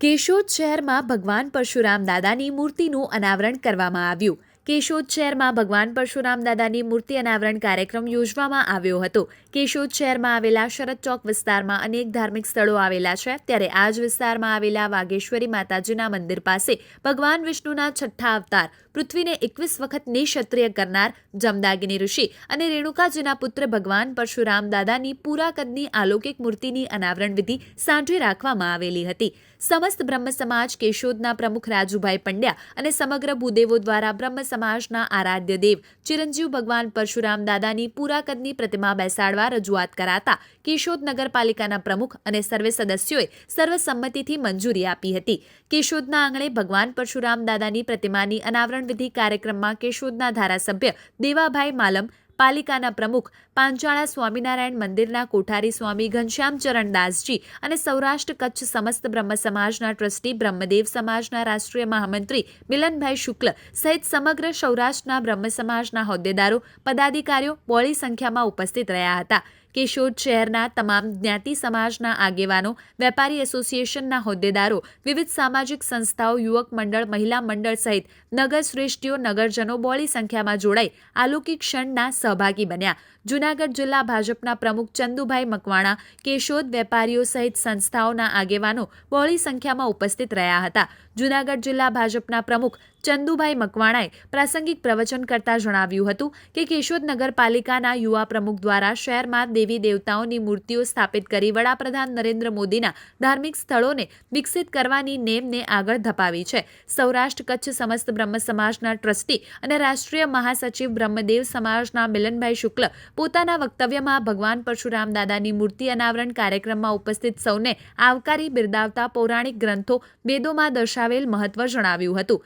કેશોદ શહેરમાં ભગવાન પરશુરામ દાદાની મૂર્તિનું અનાવરણ કરવામાં આવ્યું. કેશોદ શહેરમાં ભગવાન પરશુરામ દાદાની મૂર્તિ અનાવરણ કાર્યક્રમ યોજવામાં આવ્યો હતો. કેશોદ શહેરમાં આવેલા શરદ ચોક વિસ્તારમાં અનેક ધાર્મિક સ્થળો આવેલા છે. ત્યારે આ જ વિસ્તારમાં આવેલા વાગેશ્વરી માતાજીના મંદિર પાસે ભગવાન વિષ્ણુના છઠ્ઠા અવતાર, પૃથ્વીને એકવીસ વખત નિક્ષત્રિય કરનાર જમદાગિની ઋષિ અને રેણુકાજીના પુત્ર ભગવાન પરશુરામ દાદાની પૂરા કદની આલૌકિક મૂર્તિની અનાવરણ વિધિ સાંજે રાખવામાં આવેલી હતી. સમસ્ત બ્રહ્મ સમાજ કેશોદના પ્રમુખ રાજુભાઈ પંડ્યા અને સમગ્ર ભૂદેવો દ્વારા બ્રહ્મ સમાજના આરાધ્ય દેવ ચિરંજીવ ભગવાન પરશુરામ દાદાની પૂરા પ્રતિમા બેસાડવા રજૂઆત કરાતા કેશોદ નગરપાલિકાના પ્રમુખ અને સર્વે સદસ્યોએ સર્વસંમતિથી મંજૂરી આપી હતી. કેશોદના આંગણે ભગવાન પરશુરામ દાદાની પ્રતિમાની અનાવરણ વિધિ કાર્યક્રમમાં કેશોદના ધારાસભ્ય દેવાભાઈ માલમ પાલિકાના પ્રમુખ પાંચાળા સ્વામિનારાયણ મંદિરના કોઠારી સ્વામી ઘનશ્યામ ચરણ દાસજી અને સૌરાષ્ટ્ર કચ્છ સમસ્ત બ્રહ્મ સમાજના ટ્રસ્ટી બ્રહ્મદેવ સમાજના રાષ્ટ્રીય મહામંત્રી મિલનભાઈ શુક્લ સહિત સમગ્ર સૌરાષ્ટ્રના બ્રહ્મ સમાજના હોદ્દેદારો, પદાધિકારીઓ બોળી સંખ્યામાં ઉપસ્થિત રહ્યા હતા. કેશોદ શહેરના તમામ જ્ઞાતિ સમાજના આગેવાનો, વેપારી એસોસિએશનના હોદ્દેદારો, વિવિધ સામાજિક સંસ્થાઓ, યુવક મંડળ, મહિલા મંડળ સહિત નગર શ્રેષ્ઠીઓ, નગરજનો બોળી સંખ્યામાં જોડાઈ અલૌકિક ક્ષણના સહભાગી બન્યા. જૂનાગઢ જિલ્લા ભાજપના પ્રમુખ ચંદુભાઈ મકવાણા, કેશોદ વેપારીઓ સહિત સંસ્થાઓના આગેવાનો બહોળી સંખ્યામાં ઉપસ્થિત રહ્યા હતા. જૂનાગઢ જિલ્લા ભાજપના પ્રમુખ ચંદુભાઈ મકવાણાએ પ્રાસંગિક પ્રવચન કરતા જણાવ્યું હતું કે કેશોદ નગરપાલિકાના યુવા પ્રમુખ દ્વારા શહેરમાં દેવી દેવતાઓની મૂર્તિઓ સ્થાપિત કરી વડાપ્રધાન નરેન્દ્ર મોદીના ધાર્મિક સ્થળોને વિકસિત કરવાની નેમને આગળ ધપાવી છે. સૌરાષ્ટ્ર કચ્છ સમસ્ત બ્રહ્મ સમાજના ટ્રસ્ટી અને રાષ્ટ્રીય મહાસચિવ બ્રહ્મદેવ સમાજના મિલનભાઈ શુક્લ પોતાના વક્તવ્યમાં ભગવાન પરશુરામ દાદાની મૂર્તિ અનાવરણ કાર્યક્રમમાં ઉપસ્થિત સૌને આવકારી બિરદાવતા પૌરાણિક ગ્રંથો વેદોમાં દર્શાવેલ મહત્વ જણાવ્યું હતું.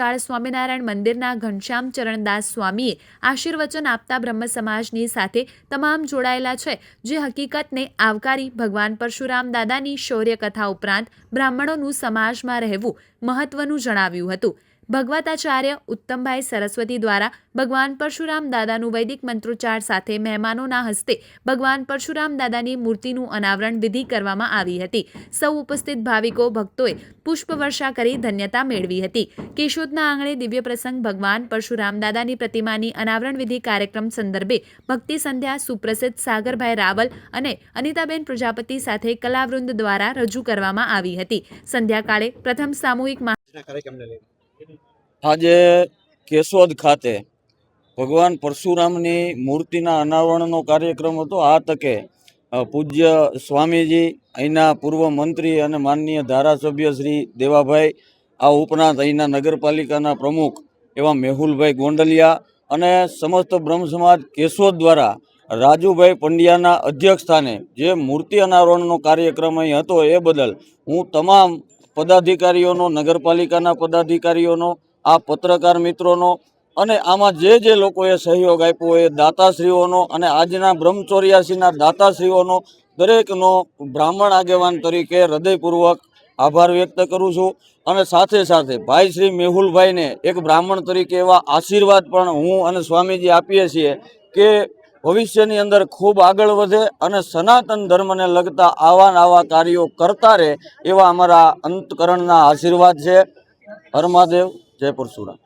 પંચાળ સ્વામિનારાયણ મંદિરના ઘનશ્યામ ચરણદાસ સ્વામીએ આશીર્વચન આપતા બ્રહ્મ સમાજની સાથે તમામ જોડાયેલા છે, જે હકીકતને આવકારી ભગવાન પરશુરામ દાદાની શૌર્ય કથા ઉપરાંત બ્રાહ્મણોનું સમાજમાં રહેવું મહત્વનું જણાવ્યું હતું. ભગવતાચાર્ય ઉત્તમભાઈ સરસ્વતી દ્વારા ભગવાન પરશુરામ દાદાનું વૈદિક મંત્રોચ્ચાર સાથે મહેમાનોના હસ્તે ભગવાન પરશુરામ દાદાની મૂર્તિનું અનાવરણ વિધિ કરવામાં આવી હતી. સૌ ઉપસ્થિત ભાવિકો, ભક્તોએ પુષ્પવર્ષા કરી ધન્યતા મેળવી હતી. કેશોદના આંગણે દિવ્ય પ્રસંગ ભગવાન પરશુરામ દાદાની પ્રતિમાની અનાવરણ વિધિ કાર્યક્રમ સંદર્ભે ભક્તિ સંધ્યા સુપ્રસિદ્ધ સાગરભાઈ રાવલ અને અનિતાબેન પ્રજાપતિ સાથે કલાવૃંદ દ્વારા રજૂ કરવામાં આવી હતી. સંધ્યાકાળે પ્રથમ સામૂહિક કાર્યક્રમને લઈને. આજે કેશોદ ખાતે ભગવાન પરશુરામની મૂર્તિના અનાવરણનો કાર્યક્રમ હતો. આ તકે પૂજ્ય સ્વામીજી, અહીંના પૂર્વ મંત્રી અને માનનીય ધારાસભ્ય શ્રી દેવાભાઈ, આ ઉપરાંત અહીંના નગરપાલિકાના પ્રમુખ એવા મેહુલભાઈ ગોંડલિયા અને સમસ્ત બ્રહ્મ સમાજ કેશોદ દ્વારા રાજુભાઈ પંડ્યાના અધ્યક્ષ સ્થાને જે મૂર્તિ અનાવરણનો કાર્યક્રમ અહીં હતો એ બદલ હું તમામ પદાધિકારીઓનો, નગરપાલિકાના પદાધિકારીઓનો, આ પત્રકાર મિત્રોનો અને આમાં જે જે લોકોએ સહયોગ આપ્યો એ દાતાશ્રીઓનો અને આજના બ્રહ્મચોર્યાસીના દાતાશ્રીઓનો દરેકનો બ્રાહ્મણ આગેવાન તરીકે હૃદયપૂર્વક આભાર વ્યક્ત કરું છું. અને સાથે સાથે ભાઈ શ્રી મેહુલભાઈને એક બ્રાહ્મણ તરીકે એવા આશીર્વાદ પણ હું અને સ્વામીજી આપીએ છીએ કે ભવિષ્યની અંદર ખૂબ આગળ વધે અને સનાતન ધર્મને લગતા આવા આવા કાર્યો કરતા રહે એવા અમારા અંતકરણના આશીર્વાદ છે. હર મહાદેવ, જય પરશુરામ.